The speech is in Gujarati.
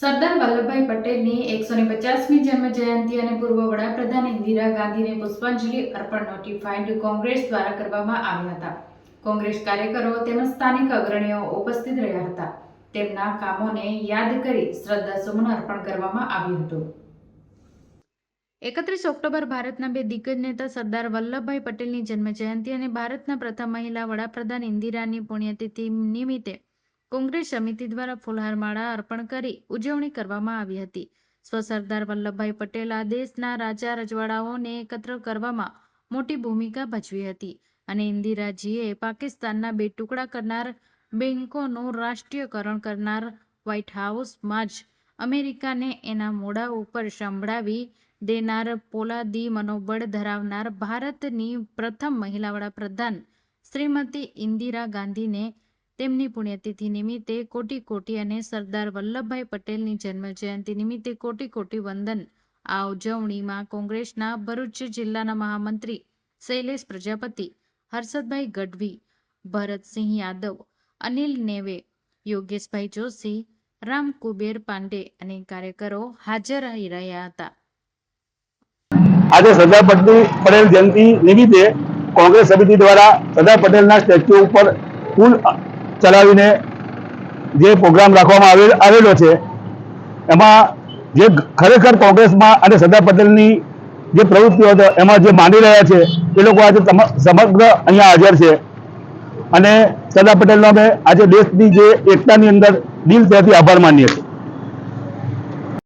સરદાર વલ્લભભાઈ પટેલની એકસો ને પચાસમી જન્મ જયંતિ અને પૂર્વ વડાપ્રધાન ઇન્દિરા ગાંધીને પુષ્પાંજલિ અર્પણ નોટિફાઈડ કોંગ્રેસ દ્વારા કરવામાં આવ્યા હતા. કોંગ્રેસ કાર્યકરો તેમજ સ્થાનિક અગ્રણીઓ ઉપસ્થિત રહ્યા હતા. તેમના કામોને યાદ કરી શ્રદ્ધાસુમન અર્પણ કરવામાં આવ્યું હતું. એકત્રીસ ઓક્ટોબર ભારતના બે દિગ્ગજ નેતા સરદાર વલ્લભભાઈ પટેલની જન્મ જયંતિ અને ભારતના પ્રથમ મહિલા વડાપ્રધાન ઇન્દિરાની પુણ્યતિથિ નિમિત્તે કોંગ્રેસ સમિતિ દ્વારા ફૂલહારમાળા અર્પણ કરી ઉજવણી કરવામાં આવી હતી. સ્વ સરદાર વલ્લભભાઈ પટેલ દેશના રાજા રજવાડાઓને એકત્ર કરવામાં મોટી ભૂમિકા ભજવી હતી અને ઇન્દિરાજીએ પાકિસ્તાનના બે ટુકડા કરનાર બેન્કોનું રાષ્ટ્રીયકરણ કરનાર વ્હાઇટ હાઉસમાં જ અમેરિકાને એના મોડા ઉપર સંભળાવી દેનાર પોલાદી મનોબળ ધરાવનાર ભારતની પ્રથમ મહિલા વડાપ્રધાન શ્રીમતી ઇન્દિરા ગાંધીને તેમની પુણ્યતિથિ નિમિત્તે કોટી કોટી અને સરદાર વલ્લભભાઈ પટેલની જન્મજયંતિ નિમિત્તે કોટી કોટી વંદન. આ ઉજવણીમાં કોંગ્રેસના ભરૂચ જિલ્લાના મહામંત્રી શૈલેષ પ્રજાપતિ, હર્ષદભાઈ ગઢવી, ભરતસિંહ યાદવ, અનિલ નેવે, યોગેશભાઈ જોશી, રામ કુબેર પાંડે અને કાર્યકરો હાજર રહી રહ્યા હતા. આજે સરદાર પટેલ જયંતિ નિમિત્તે કોંગ્રેસ સમિતિ દ્વારા સરદાર પટેલના સ્ટેચ્યુ ઉપર ફૂલ ચલાવીને જે પ્રોગ્રામ રાખવામાં આવેલ છે, એમાં જે ખરેખર કોંગ્રેસમાં અને સરદાર પટેલની જે પ્રવૃત્તિઓ હતો, એમાં જે માની રહ્યા છે, એ લોકો આજે સમગ્ર અહીંયા હાજર છે. અને સરદાર પટેલનો અમે આજે દેશની જે એકતાની અંદર દિલ ત્યાંથી આભાર માનીએ છીએ.